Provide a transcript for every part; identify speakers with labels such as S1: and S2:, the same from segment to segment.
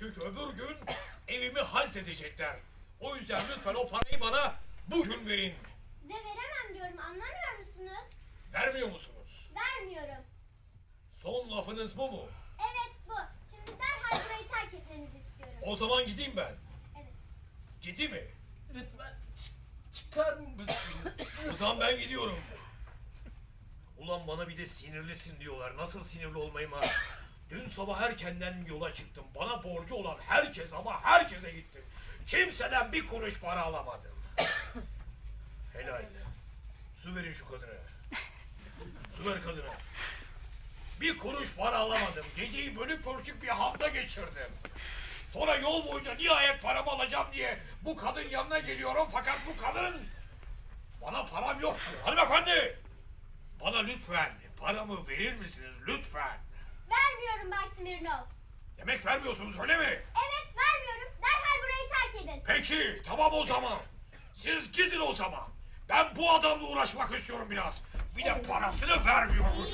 S1: Çünkü öbür gün evimi hazledecekler. O yüzden lütfen o parayı bana bugün verin.
S2: Size veremem diyorum anlamıyor musunuz?
S1: Vermiyor musunuz?
S2: Vermiyorum.
S1: Son lafınız bu mu?
S2: Evet bu. Şimdi derhal burayı terk etmenizi istiyorum.
S1: O zaman gideyim ben.
S2: Evet.
S1: Gideyim mi?
S3: Lütfen çıkar mısınız?
S1: O zaman ben gidiyorum. Ulan bana bir de sinirlisin diyorlar. Nasıl sinirli olmayayım ha? Dün sabah erkenden yola çıktım. Bana borcu olan herkes ama herkese gittim. Kimseden bir kuruş para alamadım. Helal. Su verin şu kadına. Su ver kadına. Bir kuruş para alamadım. Geceyi bölük pörçük bir hamda geçirdim. Sonra yol boyunca nihayet paramı alacağım diye bu kadın yanına geliyorum fakat bu kadın bana param yok. Hanımefendi! Bana lütfen paramı verir misiniz lütfen?
S2: Vermiyorum Bay Smirnov.
S1: Demek vermiyorsunuz öyle mi?
S2: Evet vermiyorum. Derhal burayı terk edin.
S1: Peki tamam o zaman. Siz gidin o zaman. Ben bu adamla uğraşmak istiyorum biraz. Bir de parasını vermiyormuş.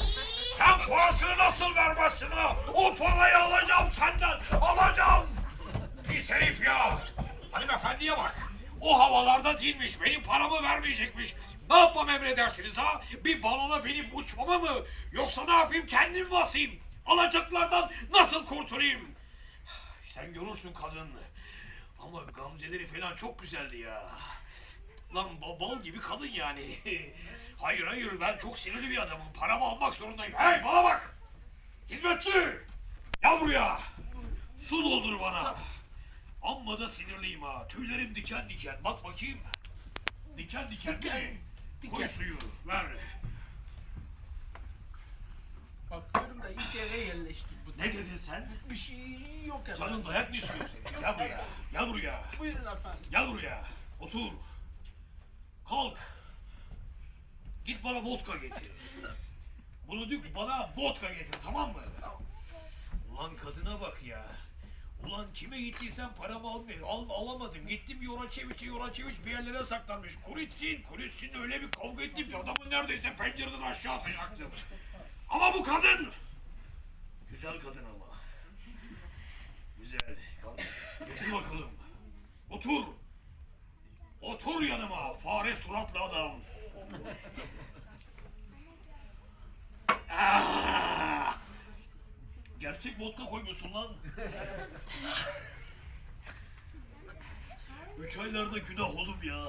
S1: Sen parasını nasıl vermezsin ha? O parayı alacağım senden. Alacağım. Pis herif ya. Hanımefendiye bak. O havalarda değilmiş. Benim paramı vermeyecekmiş. Ne yapmam emredersiniz ha? Bir balona binip uçmama mı? Yoksa ne yapayım kendim basayım? Alacaklardan nasıl kurtulayım? Sen görürsün kadın. Ama gamzeleri falan çok güzeldi ya. Lan ba- bal gibi kadın yani. hayır hayır ben çok sinirli bir adamım. Paramı almak zorundayım. Hey bana bak. Hizmetçi. Gel buraya. Su doldur bana. Amma da sinirliyim ha. Tüylerim diken diken. Bak bakayım. Diken diken değil mi? Koy
S3: diken.
S1: suyu. Ver.
S3: Bakıyorum da ilk eve yerleşti bu.
S1: Ne dedin sen?
S3: Bir şey yok efendim.
S1: Canın dayak mı istiyor senin? Gel buraya. Gel buraya.
S3: Buyurun efendim.
S1: Gel buraya. Otur. Kalk. Git bana vodka getir. Bunu dük bana vodka getir tamam mı? Ulan kadına bak ya. Ulan kime gittiysen paramı almıyor. Al, alamadım. Gittim Yoraçeviç'e Yoraçeviç bir yerlere saklanmış. Kuritsin. Kuritsin öyle bir kavga ettim ki adamı neredeyse pencereden aşağı atacaktım. Ama bu kadın. Güzel kadın ama. Güzel. Getir bakalım. Otur. Otur yanıma fare suratlı adam. Ah! Gerçek vodka koymuşsun lan. Üç aylarda günah oğlum ya.